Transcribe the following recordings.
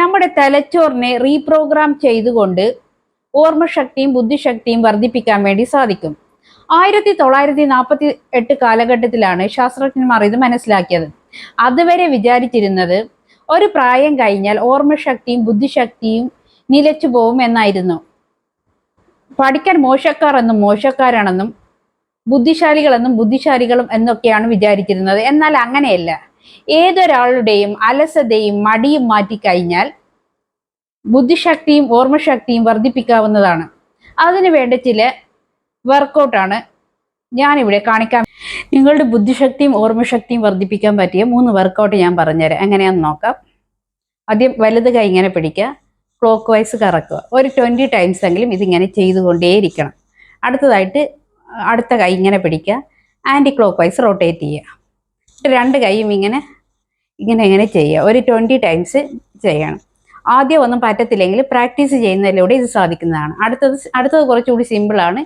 നമ്മുടെ തലച്ചോറിനെ റീപ്രോഗ്രാം ചെയ്തുകൊണ്ട് ഓർമ്മശക്തിയും ബുദ്ധിശക്തിയും വർദ്ധിപ്പിക്കാൻ വേണ്ടി സാധിക്കും. ആയിരത്തി തൊള്ളായിരത്തി നാൽപ്പത്തി എട്ട് കാലഘട്ടത്തിലാണ് ശാസ്ത്രജ്ഞന്മാർ ഇത് മനസ്സിലാക്കിയത്. അതുവരെ വിചാരിച്ചിരുന്നത് ഒരു പ്രായം കഴിഞ്ഞാൽ ഓർമ്മശക്തിയും ബുദ്ധിശക്തിയും നിലച്ചു പോവും എന്നായിരുന്നു. പഠിക്കാൻ മോശക്കാർ എന്നും മോശക്കാരാണെന്നും ബുദ്ധിശാലികളെന്നും ബുദ്ധിശാലികളും എന്നൊക്കെയാണ് വിചാരിച്ചിരുന്നത്. എന്നാൽ അങ്ങനെയല്ല. ഏതൊരാളുടെയും അലസതയും മടിയും മാറ്റിക്കഴിഞ്ഞാൽ ബുദ്ധിശക്തിയും ഓർമ്മശക്തിയും വർദ്ധിപ്പിക്കാവുന്നതാണ്. അതിനു വേണ്ട ചില വർക്കൗട്ടാണ് ഞാനിവിടെ കാണിക്കാൻ നിങ്ങളുടെ ബുദ്ധിശക്തിയും ഓർമ്മശക്തിയും വർദ്ധിപ്പിക്കാൻ പറ്റിയ മൂന്ന് വർക്കൗട്ട് ഞാൻ പറഞ്ഞുതരാം. എങ്ങനെയാണെന്ന് നോക്കാം. ആദ്യം വലുത് കൈ ഇങ്ങനെ പിടിക്കുക. ക്ലോക്ക് വൈസ് കറക്കുക. ഒരു ട്വന്റി ടൈംസ് എങ്കിലും ഇതിങ്ങനെ ചെയ്തുകൊണ്ടേയിരിക്കണം. അടുത്തതായിട്ട് അടുത്ത കൈ ഇങ്ങനെ പിടിക്കുക. ആന്റി ക്ലോക്ക് വൈസ് റൊട്ടേറ്റ് ചെയ്യുക. രണ്ട് കൈയും ഇങ്ങനെ ഇങ്ങനെ ഇങ്ങനെ ചെയ്യുക. ഒരു ട്വന്റി ടൈംസ് ചെയ്യണം. ആദ്യം ഒന്നും പറ്റത്തില്ലെങ്കിൽ പ്രാക്ടീസ് ചെയ്യുന്നതിലൂടെ ഇത് സാധിക്കുന്നതാണ്. അടുത്തത് അടുത്തത് കുറച്ചുകൂടി സിമ്പിളാണ്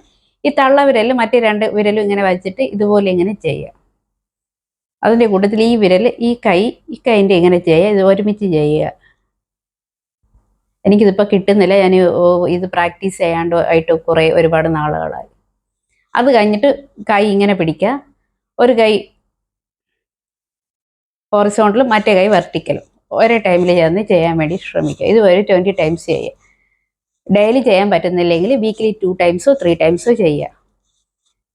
ഈ തള്ള വിരൽ മറ്റേ രണ്ട് വിരലും ഇങ്ങനെ വലിച്ചിട്ട് ഇതുപോലെ ഇങ്ങനെ ചെയ്യുക. അതിന്റെ കൂട്ടത്തിൽ ഈ വിരൽ ഈ കൈ ഈ കൈന്റെ ഇങ്ങനെ ചെയ്യുക. ഇത് ഒരുമിച്ച് ചെയ്യുക. എനിക്കിതിപ്പോൾ കിട്ടുന്നില്ല. ഞാൻ ഇത് പ്രാക്ടീസ് ചെയ്യാണ്ട് ആയിട്ട് കുറേ ഒരുപാട് നാളുകളായി. അത് കഴിഞ്ഞിട്ട് കൈ ഇങ്ങനെ പിടിക്കുക. ഒരു കൈ ഹോറിസോണ്ടലും മറ്റേ കൈ വെർട്ടിക്കലും. ഒരേ ടൈമിൽ ചേർന്ന് ചെയ്യാൻ വേണ്ടി ശ്രമിക്കുക. ഇത് ഒരു ട്വന്റി ടൈംസ് ചെയ്യുക ഡെയിലി ചെയ്യാൻ പറ്റുന്നില്ലെങ്കിൽ വീക്കിലി ടു ടൈംസോ ത്രീ ടൈംസോ ചെയ്യുക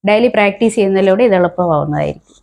ഡെയിലി പ്രാക്ടീസ് ചെയ്യുന്നതിലൂടെ ഇത് എളുപ്പമാവുന്നതായിരിക്കും.